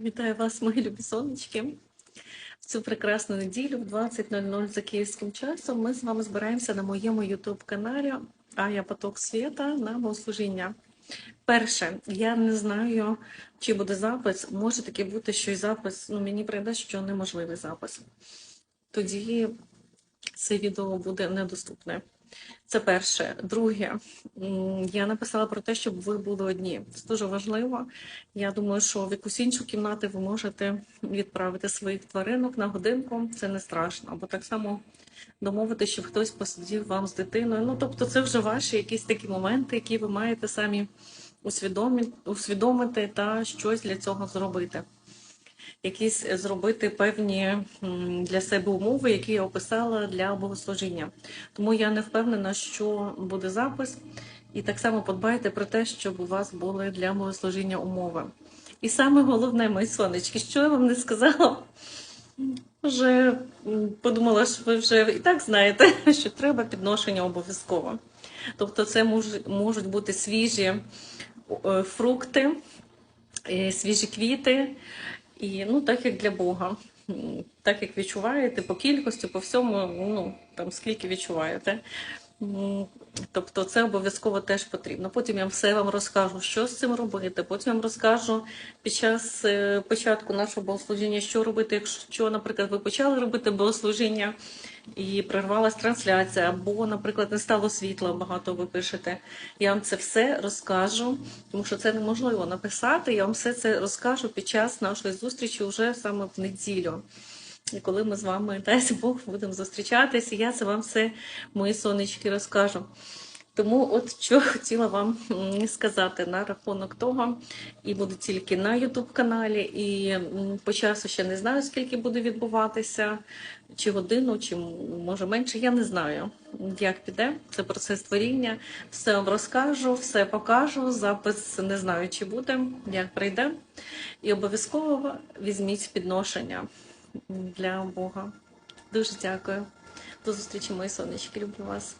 Вітаю вас, мої любі сонечки. В цю прекрасну неділю в 20.00 за київським часом ми з вами збираємося на моєму ютуб-каналі Ая Поток Світа на богослужіння. Перше, я не знаю, чи буде запис. Може таки бути, що й запис, ну мені прийде, що неможливий запис. Тоді це відео буде недоступне. Це перше. Друге, я написала про те, щоб ви були одні. Це дуже важливо. Я думаю, що в якусь іншу кімнату ви можете відправити своїх тваринок на годинку. Це не страшно. Або так само домовити, щоб хтось посидів вам з дитиною. Ну, тобто, це вже ваші якісь такі моменти, які ви маєте самі усвідомити та щось для цього зробити. Якісь зробити певні для себе умови, які я описала для богослужіння. Тому я не впевнена, що буде запис. І так само подбайте про те, щоб у вас були для богослужіння умови. І саме головне, мої сонечки, що я вам не сказала, вже подумала, що ви вже і так знаєте, що треба підношення обов'язково. Тобто, це мож- можуть бути свіжі е, фрукти, е, свіжі квіти, і ну, так як для Бога. Так як відчуваєте по кількості, по всьому, ну там скільки відчуваєте. Тобто це обов'язково теж потрібно. Потім я все вам розкажу, що з цим робити. Потім я вам розкажу під час е, початку нашого богослужіння, що робити, якщо, наприклад, ви почали робити богослужіння і прервалась трансляція, або, наприклад, не стало світла, багато ви пишете. Я вам це все розкажу, тому що це неможливо написати. Я вам все це розкажу під час нашої зустрічі вже саме в неділю. І коли ми з вами, дасть Бог, будемо зустрічатися, я це вам все, мої сонечки, розкажу. Тому от що хотіла вам сказати на рахунок того, і буде тільки на Ютуб каналі, і по часу ще не знаю, скільки буде відбуватися, чи годину, чи може менше. Я не знаю, як піде. Це процес творіння. Все вам розкажу, все покажу. Запис не знаю, чи буде, як прийде. І обов'язково візьміть підношення для Бога. Дуже дякую. До зустрічі, мої сонечки. Люблю вас.